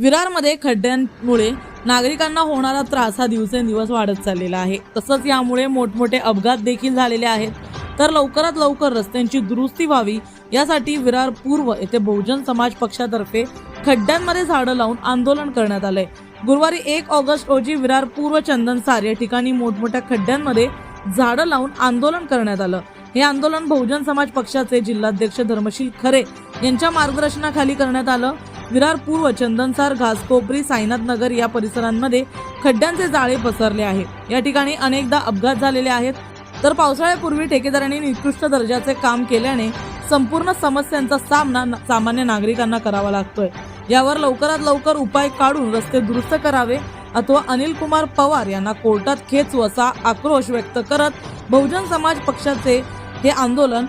विरारमध्ये खड्ड्यांमुळे नागरिकांना होणारा त्रास हा दिवसेंदिवस वाढत चाललेला आहे. तसंच यामुळे मोठमोठे अपघात देखील झालेले आहेत. तर लवकरात लवकर रस्त्यांची दुरुस्ती व्हावी यासाठी विरार पूर्व येथे बहुजन समाज पक्षातर्फे खड्ड्यांमध्ये झाडं लावून आंदोलन करण्यात आलंय. गुरुवारी एक ऑगस्ट रोजी विरार पूर्व चंदनसार या ठिकाणी मोठमोठ्या खड्ड्यांमध्ये झाडं लावून आंदोलन करण्यात आलं. हे आंदोलन बहुजन समाज पक्षाचे जिल्हाध्यक्ष धर्मशील खरे यांच्या मार्गदर्शनाखाली करण्यात आलं. विरार पूर्व चंदनसार घासकोपरी साईनाथ नगर या परिसरांमध्ये खड्ड्यांचे जाळे पसरले आहे या ठिकाणी अनेकदा अपघात झालेले आहेत. तर पावसाळ्यापूर्वी ठेकेदारांनी निकृष्ट दर्जाचे काम केल्याने संपूर्ण समस्यांचा सामना न- सामान्य नागरिकांना करावा लागतोय. यावर लवकरात लवकर उपाय काढून रस्ते दुरुस्त करावे अथवा अनिल कुमार पवार यांना कोर्टात खेचू असा आक्रोश व्यक्त करत बहुजन समाज पक्षाचे हे आंदोलन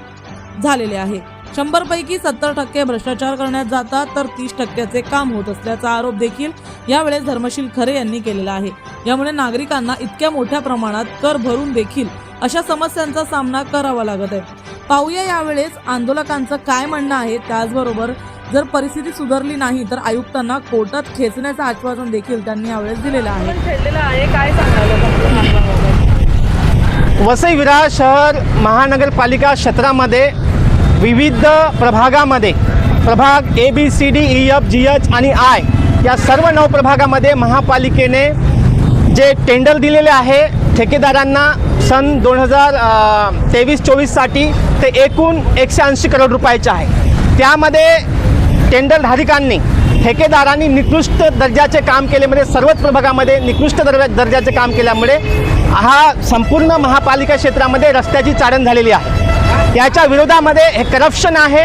झालेले आहे. शंभर पैकी सत्तर टक्के भ्रष्टाचार करण्यात जातात तर तीस टक्क्याचे काम होत असल्याचा आरोप देखील यावेळेस धर्मशील खरे यांनी केलेला आहे. यामुळे नागरिकांना इतक्या मोठ्या प्रमाणात कर भरून देखील अशा समस्यांचा सामना करावा लागत आहे. पाहूया यावेळेस आंदोलकांचं काय म्हणणं आहे त्याचबरोबर जर परिस्थिती सुधारली नाही तर आयुक्तांना कोर्टात खेचण्याचं आश्वासन देखील त्यांनी यावेळेस दिलेलं आहे. काय सांगाल? वसई विरार शहर महानगरपालिका क्षेत्रामध्ये विविध प्रभागामध्ये प्रभाग A B C D E F G H आणि आय या सर्व नऊ प्रभागामध्ये महापालिकेने जे टेंडर दिलेले आहे ठेकेदारांना सन दोन हजार तेवीस चोवीससाठी ते एकूण एकशे ऐंशी करोड रुपयाचे आहे. त्यामध्ये टेंडरधारिकांनी ठेकेदारांनी निकृष्ट दर्जाचे काम केल्यामुळे सर्वच प्रभागामध्ये निकृष्ट दर्जा दर्जाचे काम केल्यामुळे हा संपूर्ण महापालिका क्षेत्रामध्ये रस्त्याची चाळण झालेली आहे. याच्या विरोधामध्ये हे करप्शन आहे.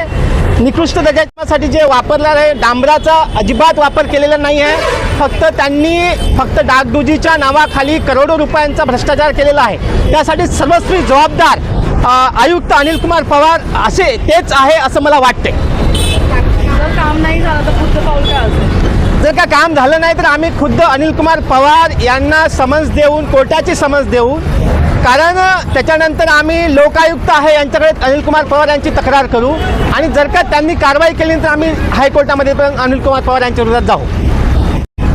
निकृष्ट दर्जासाठी जे वापरणार आहे डांबराचा अजिबात वापर केलेला नाही आहे. फक्त त्यांनी फक्त डागडुजीच्या नावाखाली करोडो रुपयांचा भ्रष्टाचार केलेला आहे. त्यासाठी सर्वस्वी जबाबदार आयुक्त अनिल कुमार पवार असे तेच आहे असं मला वाटते जर काम नाही झालं तर पुढचं पाऊल काय असेल? जर का काम झालं नाही तर आम्ही खुद्द अनिल कुमार पवार यांना समन्स देऊन कोर्टाची समन्स देऊ कारण त्याच्यानंतर आम्ही लोकायुक्त आहे यांच्याकडे अनिल कुमार पवार यांची तक्रार करू. आणि जर का त्यांनी कारवाई केली तर आम्ही हायकोर्टामध्ये पण अनिल कुमार पवार यांच्या विरोधात जाऊ.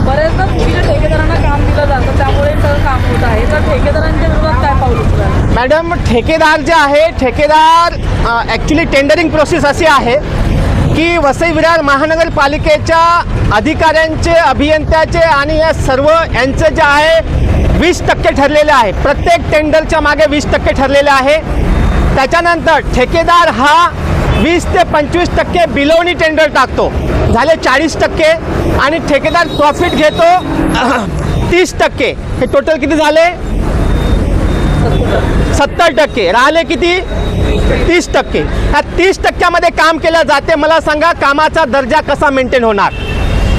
बऱ्याचदा चुकीच्या ठेकेदारांना काम दिलं जातं त्यामुळे सगळं काम होत आहे. तर ठेकेदारांच्या विरोधात काय पाऊल उचलाल मॅडम ठेकेदार जे आहे ठेकेदार ॲक्च्युली टेंडरिंग प्रोसेस अशी आहे की वसई विरार महानगरपालिकेच्या अधिकाऱ्यांचे अभियंत्याचे आणि या सर्व यांचं जे आहे वीस टक्के ठरलेले आहे. प्रत्येक टेंडरच्या मागे वीस टक्के ठरलेले आहे. त्याच्यानंतर ठेकेदार हा वीस ते पंचवीस टक्के बिलोनी टेंडर टाकतो. झाले चाळीस टक्के आणि ठेकेदार प्रॉफिट घेतो तीस टक्के. हे टोटल किती झाले? सत्तर टक्के. राहिले किती? तीस टक्के. ह्या तीस टक्क्यामध्ये काम केलं जाते. मला सांगा कामाचा दर्जा कसा मेंटेन होणार?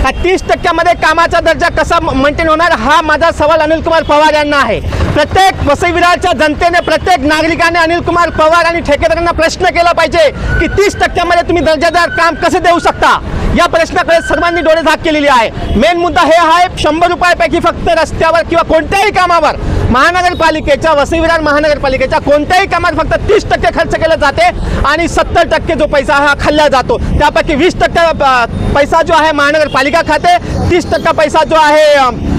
हा तीस टक्क्यामध्ये कामाचा दर्जा कसा मेंटेन होणार हा माझा सवाल अनिल कुमार पवार यांना आहे. प्रत्येक वसई विरारच्या जनतेने प्रत्येक नागरिकाने अनिल कुमार पवार आणि ठेकेदारांना प्रश्न केला पाहिजे की तीस टक्क्यामध्ये तुम्ही दर्जादार काम कसे देऊ शकता? या प्रश्नाकडे सर्वांनी डोळे झाक केलेली आहे. मेन मुद्दा हे आहे शंभर रुपयापैकी फक्त रस्त्यावर किंवा कोणत्याही कामावर महानगरपालिकेच्या वसईविरार महानगरपालिकेच्या कोणत्याही कामात फक्त तीस टक्के खर्च केला जाते आणि सत्तर टक्के जो पैसा हा खाल्ला जातो. त्यापैकी वीस टक्के पैसा जो आहे महानगरपालिका खाते तीस टक्का पैसा जो आहे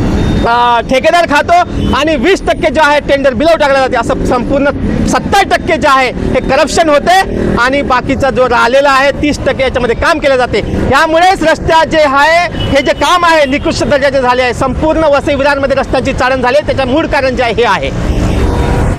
ठेकेदार खातो आणि वीस टक्के जो आहे टेंडर बिलव टाकलं जाते. असं संपूर्ण सत्तर टक्के जे आहे हे करप्शन होते आणि बाकीचा जो राहिलेला आहे तीस टक्के याच्यामध्ये काम केले जाते. यामुळेच रस्त्या जे आहे हे जे काम आहे निकृष्ट दर्जाचे झाले आहे. संपूर्ण वसई विधानमध्ये रस्त्याची चाळण झाली आहे. मूळ कारण जे आहे हे आहे.